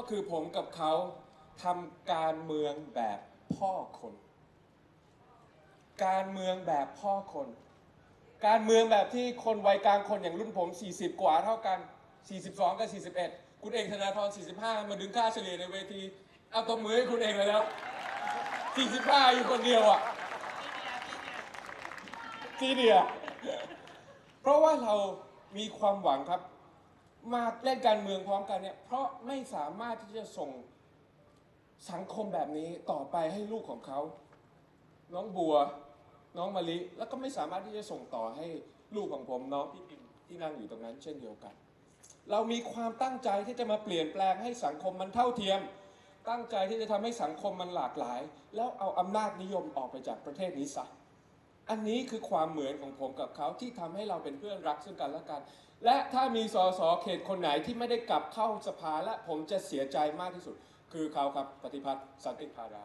ก็คือผมกับเขาทำการเมืองแบบพ่อคน การเมืองแบบพ่อคน การเมืองแบบที่คนวัยกลางคนอย่างรุ่นผม 40 กว่าเท่ากัน 42 กับ 41 คุณเองธนาธร45 มาดึงค่าเฉลี่ยในเวทีเอาตบมือให้คุณเองเลยแล้ว45 อยู่คนเดียวอะทีเดียวเพราะว่าเรามีความหวังครับ มาเล่นการเมืองพร้อมกันเนี่ย เพราะไม่สามารถที่จะส่งสังคมแบบนี้ต่อไปให้ลูกของเขา น้องบัว น้องมะลิ แล้วก็ไม่สามารถที่จะส่งต่อให้ลูกของผมน้องพี่ปิมที่นั่งอยู่ตรงนั้น เช่นเดียวกัน เรามีความตั้งใจที่จะมาเปลี่ยนแปลงให้สังคมมันเท่าเทียม ตั้งใจที่จะทำให้สังคมมันหลากหลาย แล้วเอาอำนาจนิยมออกไปจากประเทศนี้ซะ อันนี้คือความเหมือนของผมกับเขาที่ทำให้เราเป็นเพื่อนรักซึ่งกันและกัน และถ้ามีสสเขตคนไหนที่ไม่ได้กลับเข้าสภาและผมจะเสียใจมากที่สุด คือเขาครับปฏิพัฒน์สันติพารา